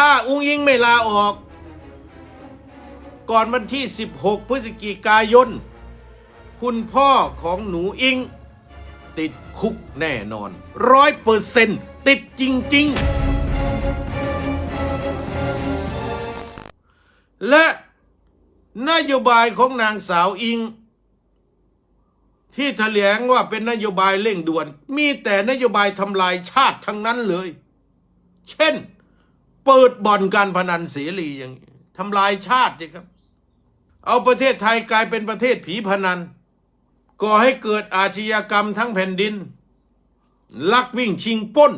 ถ้าอุ้งอิงไม่ลาออก ก่อนวันที่ 16 พฤศจิกายน คุณพ่อของหนูอิง ติดคุกแน่นอนร้อยเปอร์เซนติดจริง ๆ และนโยบายของนางสาวอิง ที่แถลงว่าเป็นนโยบายเร่งด่วน มีแต่นโยบายทำลายชาติทั้งนั้นเลย เช่น เปิดบ่อนการพนันเสรีอย่างนี้ทำลายชาติสิครับ เอาประเทศไทยกลายเป็นประเทศผีพนัน ก่อให้เกิดอาชญากรรมทั้งแผ่นดิน ลักวิ่งชิงป้น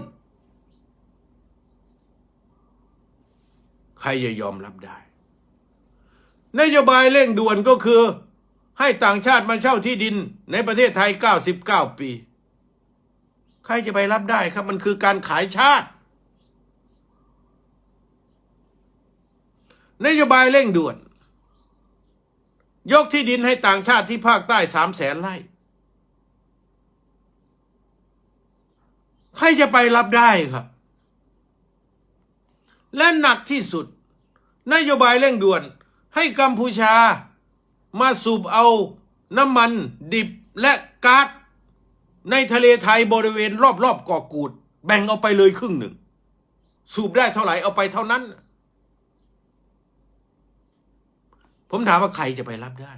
ใครจะยอมรับได้ นโยบายเร่งด่วนก็คือ ให้ต่างชาติมาเช่าที่ดินในประเทศไทย 99 ปี ใครจะไปรับได้ครับมันคือการขายชาติ นโยบายเร่งด่วน ยกที่ดินให้ต่างชาติที่ภาคใต้สามแสนไร่ใครจะไปรับได้ครับ และหนักที่สุด นโยบายเร่งด่วน ให้กัมพูชา มาสูบเอาน้ำมันดิบและก๊าซในทะเลไทยบริเวณรอบๆเกาะกูด แบ่งเอาไปเลยครึ่งหนึ่ง สูบได้เท่าไหร่เอาไปเท่านั้น ผมถามว่าใครจะไปรับได้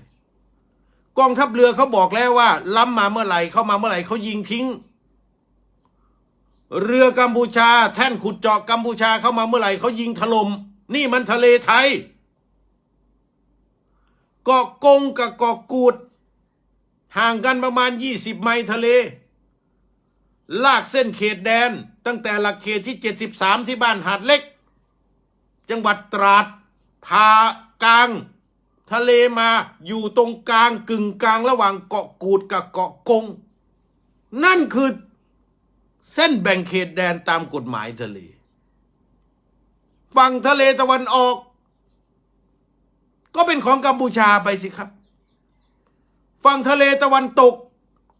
กองทัพเรือเขาบอกแล้วว่า ล้ำมาเมื่อไหร่เข้ามาเมื่อไหร่เขายิงทิ้ง เรือกัมพูชา แท่นขุดเจาะกัมพูชาเข้ามาเมื่อไหร่เขายิงถลม่มนี่มันทะเลไทยเกาะกงกับเกาะกูด ห่างกันประมาณ 20 ไมล์ทะเล ลากเส้นเขตแดน ตั้งแต่หลักเขตที่ 73 ที่บ้านหาดเล็ก จังหวัดตราดพากลาง ทะเลมาอยู่ตรงกลางกึ่งกลางระหว่างเกาะกูดกับเกาะกง นั่นคือเส้นแบ่งเขตแดนตามกฎหมายทะเล ฝั่งทะเลตะวันออก ก็เป็นของกัมพูชาไปสิครับ ฝั่งทะเลตะวันตก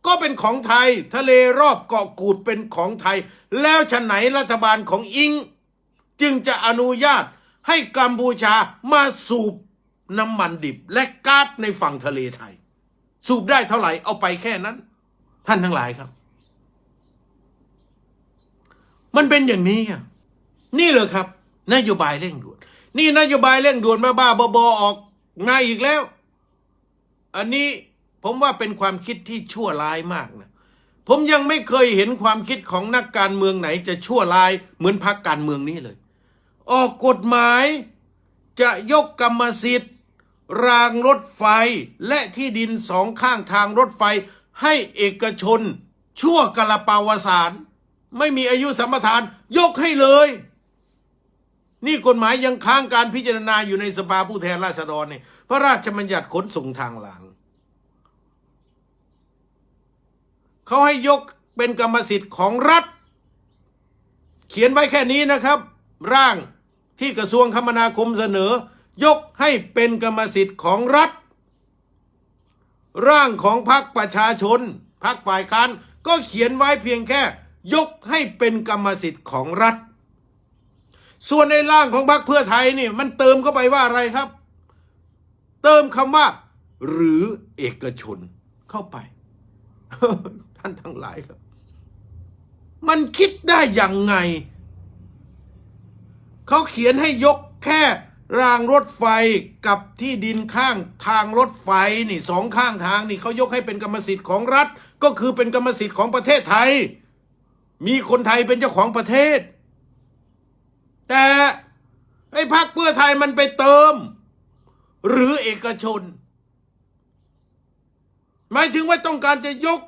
ก็เป็นของไทย ทะเลรอบเกาะกูดเป็นของไทย แล้วฉะไหนรัฐบาลของอิง จึงจะอนุญาตให้กัมพูชามาสูบ น้ำมันดิบและก๊าซในฝั่งทะเลไทย สูบได้เท่าไหร่เอาไปแค่นั้น ท่านทั้งหลายครับ มันเป็นอย่างนี้อะนี่เลยครับ นโยบายเร่งด่วน นี่นโยบายเร่งด่วนมาบ้าๆบอๆออกง่ายอีกแล้ว อันนี้ผมว่าเป็นความคิดที่ชั่วร้ายมากนะผมยังไม่เคยเห็นความคิดของนักการเมืองไหน จะชั่วร้ายเหมือนพรรคการเมืองนี้เลย ออกกฎหมายจะยกกรรมสิทธิ์ รางรถไฟและที่ดินสองข้างทางรถไฟให้เอกชน ชั่วกระปาวสาร ไม่มีอายุสัมปทาน ยกให้เลย นี่กฎหมายยังค้างการพิจารณาอยู่ในสภาผู้แทนราษฎรเนี่ยพระราชบัญญัติขนส่งทางหลัง เขาให้ยกเป็นกรรมสิทธิ์ของรัฐ เขียนไว้แค่นี้นะครับ ร่างที่กระทรวงคมนาคมเสนอ ยกให้เป็นกรรมสิทธิ์ของรัฐ ร่างของพรรคประชาชนพรรคฝ่ายค้านก็เขียนไว้เพียงแค่ ยกให้เป็นกรรมสิทธิ์ของรัฐ ส่วนในร่างของพรรคเพื่อไทยนี่มันเติมเข้าไปว่าอะไรครับ เติมคำว่า หรือเอกชนเข้าไป ท่านทั้งหลายครับ มันคิดได้อย่างไง เขาเขียนให้ยกแค่ รางรถไฟกับที่ดินข้างทางรถไฟนี่สองข้างทางนี่เขายกให้เป็นกรรมสิทธิ์ของรัฐ ก็คือเป็นกรรมสิทธิ์ของประเทศไทย มีคนไทยเป็นเจ้าของประเทศ แต่ไอ้พรรคเพื่อไทยมันไปเติม หรือเอกชน หมายถึงว่าต้องการจะยก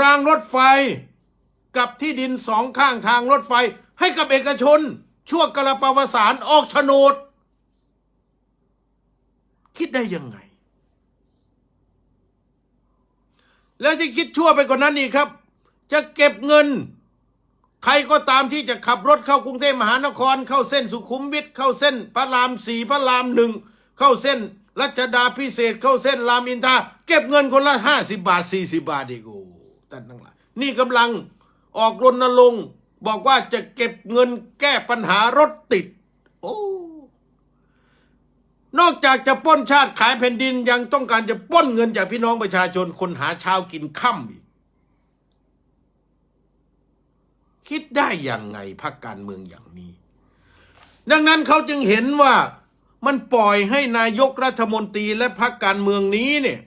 รางรถไฟกับที่ดินสองข้างทางรถไฟให้กับเอกชน ชั่วกระปาวสารออกโฉนด คิดได้ยังไง แล้วที่คิดชั่วไปกว่านนั้นอีกครับ จะเก็บเงิน ใครก็ตามที่จะขับรถเข้ากรุงเทพมหานคร เข้าเส้นสุขุมวิทเข้าเส้นพระรามสี่พระรามหนึ่งเข้าเส้นรัชดาพิเศษเข้าเส้นรามอินทราเก็บเงินคนละห้าสิบาทสี่สิบาทอีกโอ้ท่านทั้งหลายนี่กำลังออกรณรงค์ บอกว่าจะเก็บเงินแก้ปัญหารถติด โอ้นอกจากจะป้นชาติขายแผ่นดินยังต้องการจะป้นเงินจากพี่น้องประชาชนคนหาเช้ากินค่ำอีก คิดได้อยังไงพรรคการเมืองอย่างนี้ ดังนั้นเขาจึงเห็นว่ามันปล่อยให้นายกรัฐมนตรีและพรรคการเมืองนี้เนี่ย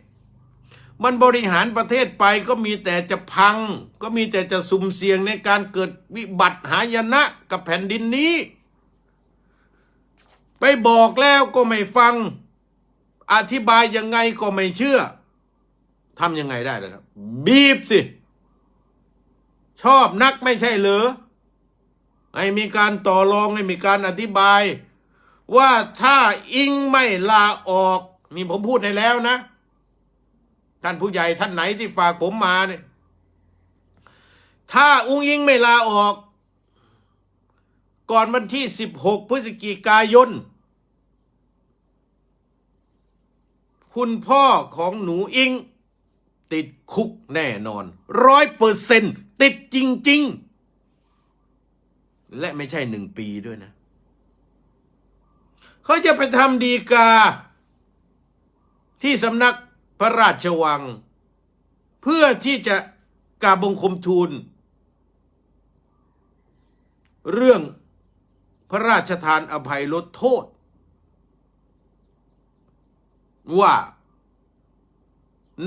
มันบริหารประเทศไปก็มีแต่จะพัง ก็มีแต่จะสุ่มเสี่ยงในการเกิดวิบัติหายนะกับแผ่นดินนี้ ไปบอกแล้วก็ไม่ฟัง อธิบายยังไงก็ไม่เชื่อทำยังไงได้ล่ะครับ บีบสิ ชอบนักไม่ใช่เหรอให้มีการต่อรองให้มีการอธิบาย ว่าถ้าอิงไม่ลาออก นี่ผมพูดให้แล้วนะ ท่านผู้ใหญ่ท่านไหนที่ฝากผมมาเนี่ยถ้าอุ้งอิงไม่ลาออก ก่อนวันที่ 16 พฤศจิกายน คุณพ่อของหนูอิง ติดคุกแน่นอนร้อยเปอร์เซนติดจริง ๆ และไม่ใช่หนึ่งปีด้วยนะ เขาจะไปทำดีกา ที่สำนัก พระราชวัง เพื่อที่จะกาบงคมทูล เรื่องพระราชทานอภัยลดโทษ ว่า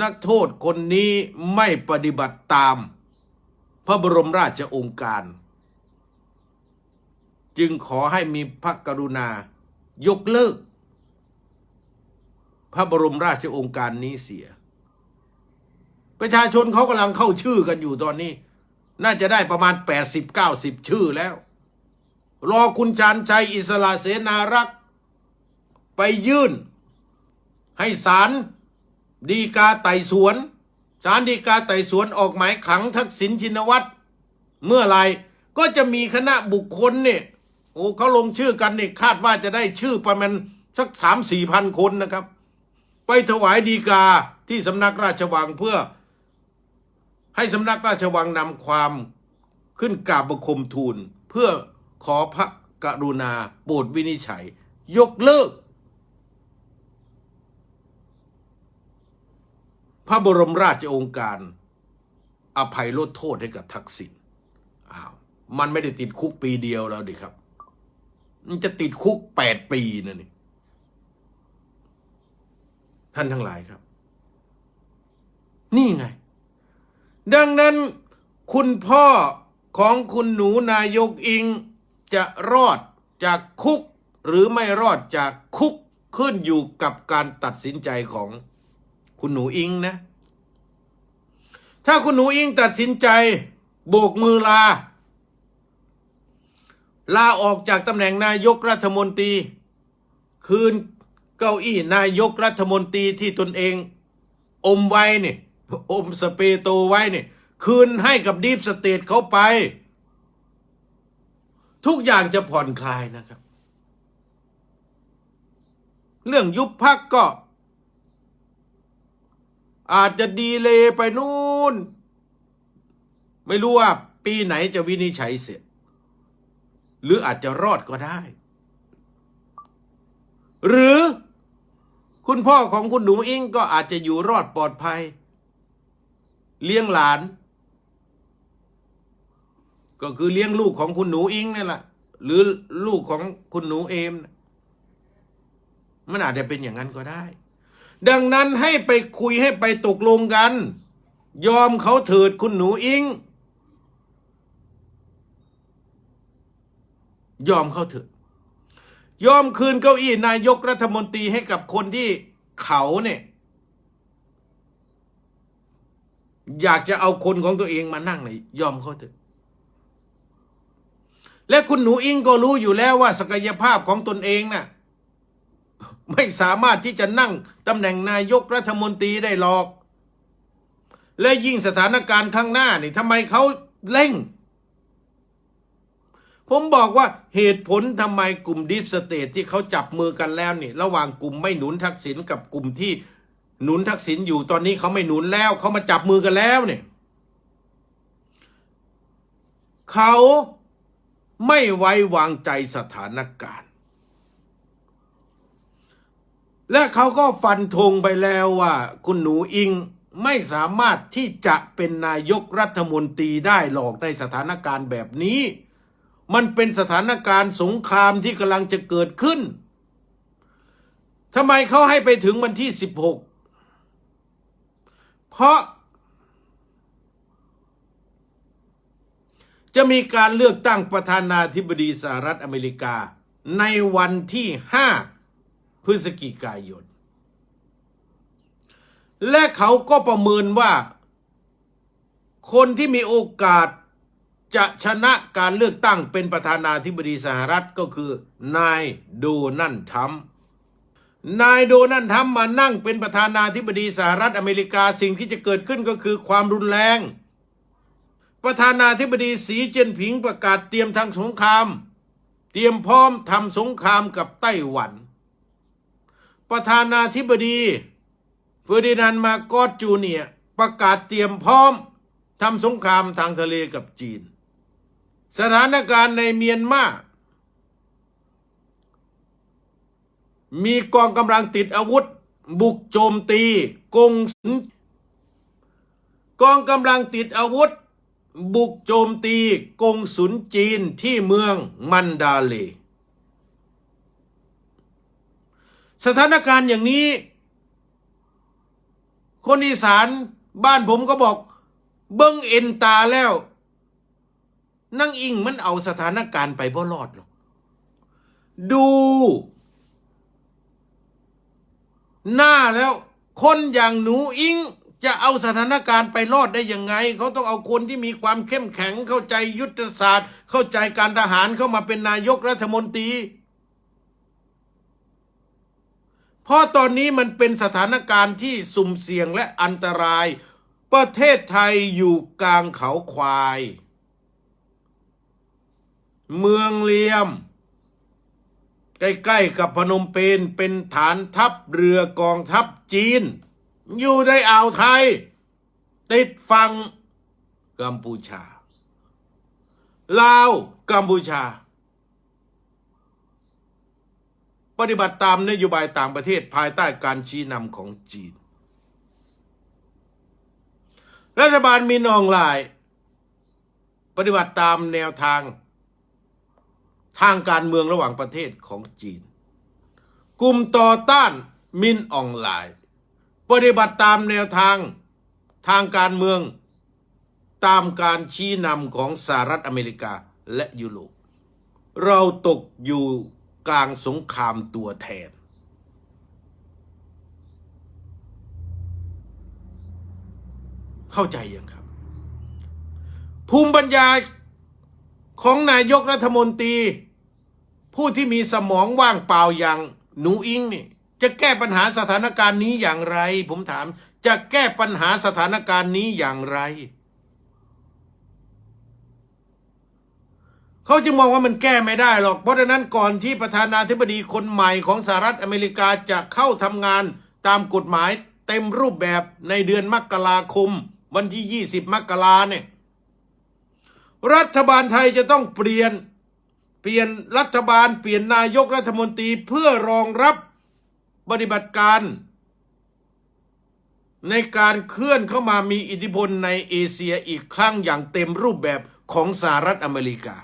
นักโทษคนนี้ไม่ปฏิบัติตาม พระบรมราชองค์การ จึงขอให้มีพระกรุณายกเลิก พระบรมราชโองการนี้เสีย ประชาชนเขากำลังเข้าชื่อกันอยู่ตอนนี้ น่าจะได้ประมาณ 80-90 ชื่อแล้ว รอคุณชานชัยอิสระเสนารักษ์ไปยื่น ให้ศาลดีกาไต่สวนศาลดีกาไต่สวนออกหมายขังทักษิณชินวัตร เมื่อไรก็จะมีคณะบุคคลเนี่ยโอ้เขาลงชื่อกันเนี่ยคาดว่าจะได้ชื่อประมาณสักสามสี่พันคนนะครับ ไปถวายดีกาที่สำนักราชวังเพื่อ ให้สำนักราชวังนำความขึ้นกราบบังคมทูล เพื่อขอพระกรุณาโปรดวินิจฉัย ยกเลิก พระบรมราชโองการ อภัยลดโทษให้กับทักษิณอ้าวมันไม่ได้ติดคุกปีเดียวแล้วดิครับ มันจะติดคุกแปดปีนะนี่ ท่านทั้งหลายครับ นี่ไง ดังนั้นคุณพ่อของคุณหนูนายกอิงจะรอดจากคุก หรือไม่รอดจากคุกขึ้นอยู่กับการตัดสินใจของคุณหนูอิงนะ ถ้าคุณหนูอิงตัดสินใจ โบกมือลา ลาออกจากตำแหน่งนายกรัฐมนตรี คืน เก้าอี้นายกรัฐมนตรีที่ตนเอง อมไว้เนี่ยอมสเปโตไว้เนี่ยคืนให้กับดีฟสเตทเขาไป ทุกอย่างจะผ่อนคลายนะครับ เรื่องยุบพักก็ อาจจะดีเลยไปนู่น ไม่รู้ว่าปีไหนจะวินิจฉัยเสร็จ หรืออาจจะรอดก็ได้ หรือ คุณพ่อของคุณหนูอิงก็อาจจะอยู่รอดปลอดภัย เลี้ยงหลาน ก็คือเลี้ยงลูกของคุณหนูอิงนี่แหละหรือลูกของคุณหนูเอม มันอาจจะเป็นอย่างนั้นก็ได้ ดังนั้นให้ไปคุยให้ไปตกลงกัน ยอมเขาเถิดคุณหนูอิง ยอมเขาเถิด ยอมคืนเก้าอี้นายกรัฐมนตรีให้กับคนที่เขาเนี่ย อยากจะเอาคนของตัวเองมานั่งเลยยอมเขาเถอะ และคุณหนูอิงก็รู้อยู่แล้วว่า ศักยภาพของตนเองน่ะ ไม่สามารถที่จะนั่งตำแหน่งนายกรัฐมนตรีได้หรอก และยิ่งสถานการณ์ข้างหน้านี่ทำไมเขาเร่ง ผมบอกว่าเหตุผลทำไมกลุ่มดีฟสเตทที่เขาจับมือกันแล้วนี่ ระหว่างกลุ่มไม่หนุนทักษิณกับกลุ่มที่หนุนทักษิณอยู่ตอนนี้เขาไม่หนุนแล้วเขามาจับมือกันแล้วเนี่ยเขาไม่ไว้วางใจสถานการณ์ และเขาก็ฟันธงไปแล้วว่า คุณหนูอิงไม่สามารถที่จะเป็นนายกรัฐมนตรีได้หรอกในสถานการณ์แบบนี้ มันเป็นสถานการณ์สงครามที่กำลังจะเกิดขึ้นทำไมเขาให้ไปถึงวันที่ 16 เพราะ จะมีการเลือกตั้งประธานาธิบดีสหรัฐอเมริกา ในวันที่ 5 พฤศจิกายน และเขาก็ประเมินว่า คนที่มีโอกาส จะชนะการเลือกตั้งเป็นประธานาธิบดีสหรัฐก็คือนายโดนัลด์ทรัมป์นายโดนัลด์ทรัมป์มานั่งเป็นประธานาธิบดีสหรัฐอเมริกาสิ่งที่จะเกิดขึ้นก็คือความรุนแรง ประธานาธิบดีสีเจินผิงประกาศเตรียมทางสงคราม เตรียมพร้อมทำสงครามกับไต้หวัน ประธานาธิบดีเฟอร์ดินานมาโกอสจูเนียประกาศเตรียมพร้อมทำสงครามทางทะเลกับจีน สถานการณ์ในเมียนมามีกองกำลังติดอาวุธ บุกโจมตีกงสุลกองกำลังติดอาวุธ บุกโจมตีกงสุลจีนที่เมืองมันดาเล สถานการณ์อย่างนี้ คนอีสานบ้านผมก็บอก เบิ้งเอ็นตาแล้ว นั่งอิงมันเอาสถานการณ์ไปบ่รอดหรอก ดู หน้าแล้ว คนอย่างหนูอิง จะเอาสถานการณ์ไปรอดได้ยังไง เขาต้องเอาคนที่มีความเข้มแข็ง เข้าใจยุทธศาสตร์ เข้าใจการทหารเข้ามาเป็นนายกรัฐมนตรีเพราะตอนนี้มันเป็นสถานการณ์ที่สุ่มเสี่ยงและอันตราย ประเทศไทยอยู่กลางเขาควาย เมืองเลียม ใกล้ๆกับพนมเปญเป็นฐานทัพเรือกองทัพจีน อยู่ในอ่าวไทย ติดฝั่งกัมพูชา ลาวกัมพูชา ปฏิบัติตามนโยบายต่างประเทศภายใต้การชี้นำของจีน รัฐบาลมีนออนไลน์ปฏิบัติตามแนวทาง ทางการเมืองระหว่างประเทศของจีน กลุ่มต่อต้านมินออนไลน์ ปฏิบัติตามแนวทางทางการเมือง ตามการชี้นำของสหรัฐอเมริกาและยุโรปเราตกอยู่กลางสงครามตัวแทน เข้าใจยังครับ ภูมิปัญญาของนายกรัฐมนตรี ผู้ที่มีสมองว่างเปล่าอย่างหนูอิงนี่จะแก้ปัญหาสถานการณ์นี้อย่างไร ผมถาม จะแก้ปัญหาสถานการณ์นี้อย่างไร เขาจึงมองว่ามันแก้ไม่ได้หรอก เพราะฉะนั้นก่อนที่ประธานาธิบดีคนใหม่ของสหรัฐอเมริกาจะเข้าทำงานตามกฎหมายเต็มรูปแบบในเดือนมกราคม วันที่ 20 มกราเนี่ย รัฐบาลไทยจะต้องเปลี่ยน ปลี่ยนรัฐบาลเปลี่ยนนายกรัฐมนตรีเพื่อรองรับปฏิบัติการ ในการเคลื่อนเข้ามามีอิทธิพลในเอเชียอีกครั้งอย่างเต็มรูปแบบของสหรัฐอเมริกา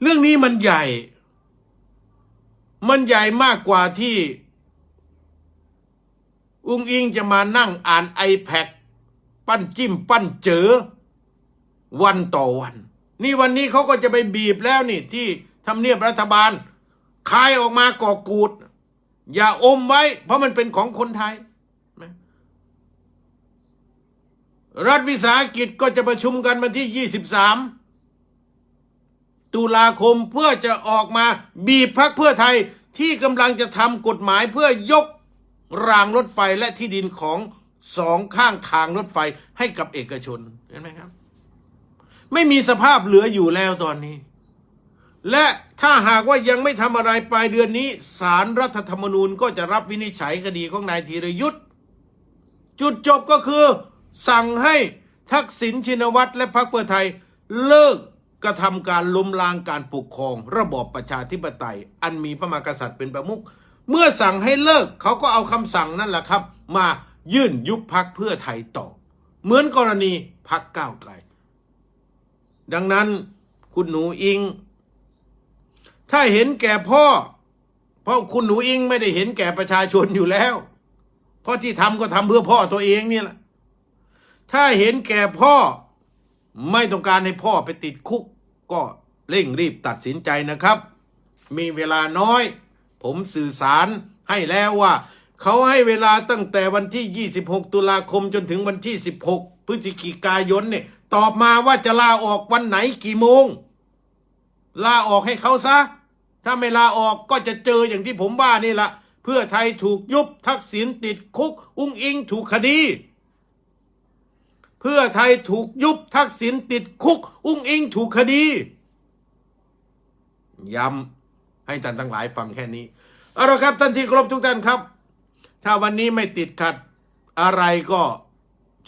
เรื่องนี้มันใหญ่ มันใหญ่มากกว่าที่ อุ้งอิงจะมานั่งอ่าน iPad ปั้นจิ้มปั้นเจอ วันต่อวัน นี่วันนี้เขาก็จะไปบีบแล้วนี่ที่ทำเนียบรัฐบาลคายออกมาก่อกูด อย่าอมไว้ เพราะมันเป็นของคนไทย รัฐวิสาหกิจก็จะประชุมกันวันที่ 23 ตุลาคมเพื่อจะออกมาบีบพักเพื่อไทยที่กำลังจะทำกฎหมายเพื่อยกรางรถไฟและที่ดินของสองข้างทางรถไฟให้กับเอกชน เห็นไหมครับ ไม่มีสภาพเหลืออยู่แล้วตอนนี้ และถ้าหากว่ายังไม่ทำอะไรปลายเดือนนี้สารรัฐธรรมนูญก็จะรับวินิจฉัยคดีของนายธีรยุทธ์จุดจบก็คือ สั่งให้ทักษิณชินวัตรและพรรคเพื่อไทยเลิกกระทำการล้มล้างการปกครอง ระบอบประชาธิปไตย อันมีพระมหากษัตริย์เป็นประมุขเมื่อสั่งให้เลิกเขาก็เอาคำสั่งนั่นแหละครับ มายื่นยุบพักเพื่อไทยต่อ เหมือนกรณีพักก้าวไกล ดังนั้นคุณหนูอิง ถ้าเห็นแก่พ่อ เพราะคุณหนูอิงไม่ได้เห็นแก่ประชาชนอยู่แล้ว เพราะที่ทำก็ทำเพื่อพ่อตัวเองเนี่ยแหละ ถ้าเห็นแก่พ่อ ไม่ต้องการให้พ่อไปติดคุก ก็เร่งรีบตัดสินใจนะครับ มีเวลาน้อย ผมสื่อสารให้แล้วว่าเขาให้เวลาตั้งแต่วันที่ 26 ตุลาคมจนถึงวันที่ 16 พฤศจิกายนเนี่ย ตอบมาว่าจะลาออกวันไหนกี่โมง ลาออกให้เขาซะ ถ้าไม่ลาออกก็จะเจออย่างที่ผมว่านี่ละเพื่อไทยถูกยุบทักษิณติดคุก อุ้งอิงถูกคดี เพื่อไทยถูกยุบทักษิณติดคุก อุ้งอิงถูกคดี ย้ำให้ท่านทั้งหลายฟังแค่นี้เอาละครับท่านที่ครพทุกท่านครับ ถ้าวันนี้ไม่ติดขัดอะไรก็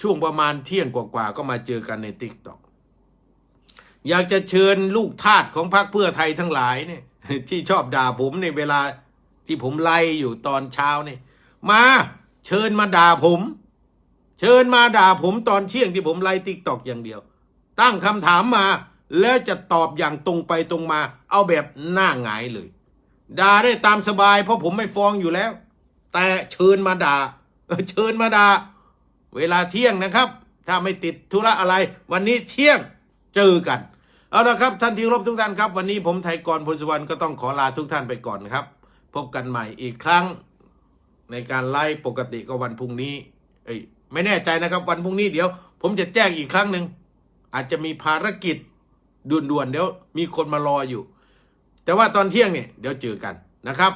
ช่วงประมาณเที่ยงกว่าๆก็มาเจอกันในติ๊กต็อกอยากจะเชิญลูกทาสของพรรคเพื่อไทยทั้งหลายเนี่ย ที่ชอบด่าผมในเวลาที่ผมไล่อยู่ตอนเช้าเนี่ยมาเชิญมาด่าผม เชิญมาด่าผมตอนเที่ยงที่ผมไล่ติ๊กตอกอย่างเดียว ตั้งคำถามมา แล้วจะตอบอย่างตรงไปตรงมา เอาแบบหน้าหงายเลยด่าได้ตามสบายเพราะผมไม่ฟ้องอยู่แล้ว แต่เชิญมาด่าเชิญมาด่า เวลาเที่ยงนะครับ ถ้าไม่ติดธุระอะไร วันนี้เที่ยงเจอกัน เอาละครับท่านที่รบทุกท่านครับ วันนี้ผมไทยกรพลสุวรรณก็ต้องขอลาทุกท่านไปก่อนครับ พบกันใหม่อีกครั้ง ในการไล่ปกติก็วันพรุ่งนี้ เอ้ยไม่แน่ใจนะครับ วันพรุ่งนี้เดี๋ยว ผมจะแจ้งอีกครั้งหนึ่งอาจจะมีภารกิจด่วนๆเดี๋ยวมีคนมารออยู่ แต่ว่าตอนเที่ยงเนี่ยเดี๋ยวเจอกันนะครับ